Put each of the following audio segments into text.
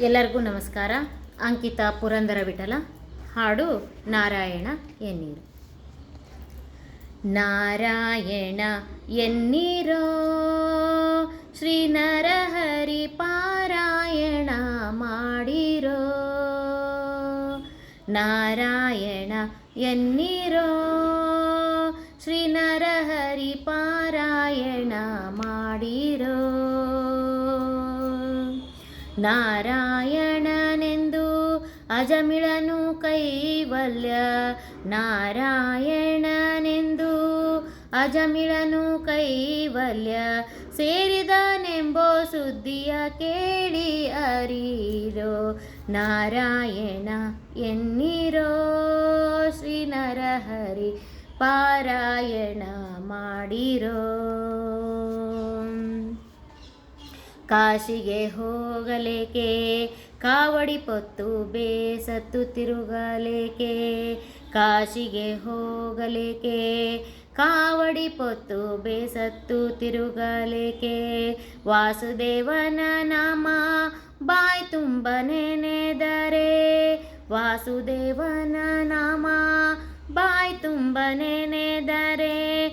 ಎಲ್ಲರಿಗೂ ನಮಸ್ಕಾರ. ಅಂಕಿತ ಪುರಂದರ ವಿಠಲ, ಹಾಡು ನಾರಾಯಣ ಎನ್ನೀರು. ನಾರಾಯಣ ಎನ್ನೀರೋ ಶ್ರೀ ನರಹರಿ ಪಾರಾಯಣ ಮಾಡಿರೋ. ನಾರಾಯಣ ಎನ್ನೀರೋ ಶ್ರೀ ನರಹರಿ ಪಾರಾಯಣ ಮಾಡಿರೋ. ನಾರಾಯಣನೆಂದು ಅಜಮಿಳನು ಕೈವಲ್ಯ. ನಾರಾಯಣನೆಂದು ಅಜಮಿಳನು ಕೈವಲ್ಯ. ಸೇರಿದನೆಂಬೋ ಸುದ್ದಿಯ ಕೇಳಿ ಅರಿರೋ ನಾರಾಯಣ ಎನ್ನಿರೋ ಶ್ರೀ ನರಹರಿ ಪಾರಾಯಣ ಮಾಡಿರೋ. ಕಾಶಿಗೆ ಹೋಗಲೇಕೆ? ಕಾವಡಿ ಪೊತ್ತು ಬೇಸತ್ತು ತಿರುಗಲೇಕೆ? ಕಾಶಿಗೆ ಹೋಗಲೇಕೆ? ಕಾವಡಿ ಪೊತ್ತು ಬೇಸತ್ತು ತಿರುಗಲೇಕೆ? ವಾಸುದೇವನ ನಾಮ ಬಾಯ್ ತುಂಬ ನೆನೆದರೆ ವಾಸುದೇವನ ನಾಮ ಬಾಯ್ ತುಂಬ ನೆನೆದರೆ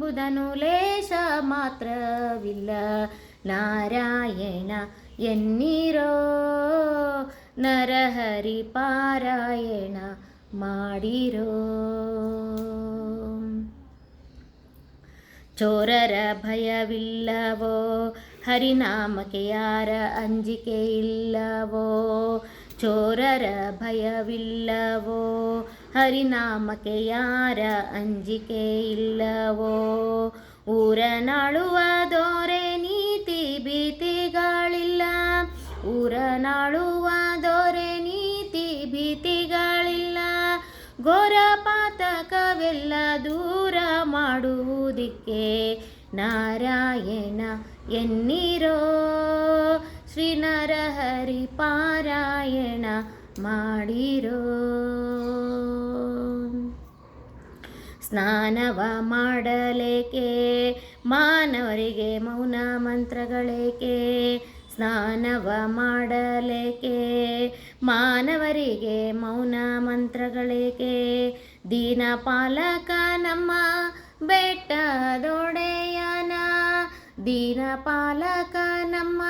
ಕೇಶಗಳೆಂಬುದನು ಲೇಶ ಮಾತ್ರವಿಲ್ಲ. ನಾರಾಯಣ ಎನ್ನಿರೋ? ನರಹರಿ ಪಾರಾಯಣ ಮಾಡಿರೋ? ಚೋರರ ಭಯವಿಲ್ಲವೋ? ಹರಿನಾಮಕ್ಕೆ ಯಾರ ಅಂಜಿಕೆ ಇಲ್ಲವೋ? ಚೋರರ ಭಯವಿಲ್ಲವೋ? ಹರಿನಾಮಕ್ಕೆ ಯಾರ ಅಂಜಿಕೆ ಇಲ್ಲವೋ? ಊರನಾಳುವ ದೋರೆ ನೀತಿ ಭೀತಿಗಳಿಲ್ಲ. ಊರನಾಳುವ ದೋರೆ ನೀತಿ ಭೀತಿಗಳಿಲ್ಲ. ಘೋರ ಪಾತಕವೆಲ್ಲ ದೂರ ಮಾಡುವುದಕ್ಕೆ ನಾರಾಯಣ ಎನ್ನಿರೋ? ಶ್ರೀ ನರಹರಿ ಪಾರಾಯಣ ಮಾಡಿರೋ. ಸ್ನಾನವ ಮಾಡಲೇಕೆ? ಮಾನವರಿಗೆ ಮೌನ ಮಂತ್ರಗಳೇಕೆ? ಸ್ನಾನವ ಮಾಡಲೇಕೆ? ಮಾನವರಿಗೆ ಮೌನ ಮಂತ್ರಗಳೇಕೆ? ದೀನ ಪಾಲಕ ನಮ್ಮ ಬೆಟ್ಟದೊಡೆಯನ. ದೀನ ಪಾಲಕ ನಮ್ಮ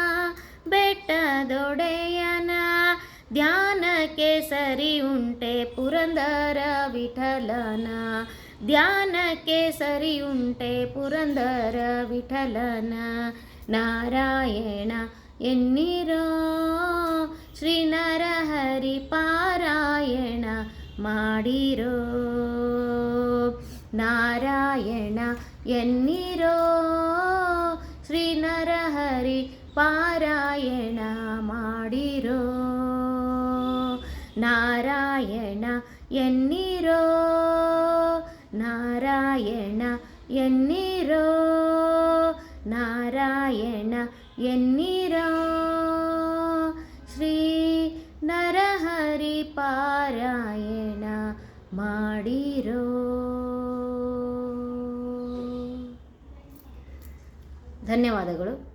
ಬೆಟ್ಟದೊಡೆಯನ ಧ್ಯಾನಕ್ಕೆ ಸರಿ ಉಂಟೆ ಪುರಂದರ ವಿಠಲನ. ಧ್ಯಾನಕ್ಕೆ ಸರಿ ಉಂಟೆ ಪುರಂದರ ವಿಠಲನ. ನಾರಾಯಣ ಎನ್ನಿರೋ? ಶ್ರೀ ನರಹರಿ ಪಾರಾಯಣ ಮಾಡಿರೋ? ನಾರಾಯಣ ಎನ್ನಿರೋ? ಶ್ರೀ ನರಹರಿ ಪಾರಾಯಣ ಮಾಡಿರೋ. ನಾರಾಯಣ ಎನ್ನಿರೋ. ನಾರಾಯಣ ಎನ್ನಿರೋ. ನಾರಾಯಣ ಎನ್ನಿರೋ. ಶ್ರೀ ನರಹರಿ ಪಾರಾಯಣ ಮಾಡಿರೋ. ಧನ್ಯವಾದಗಳು.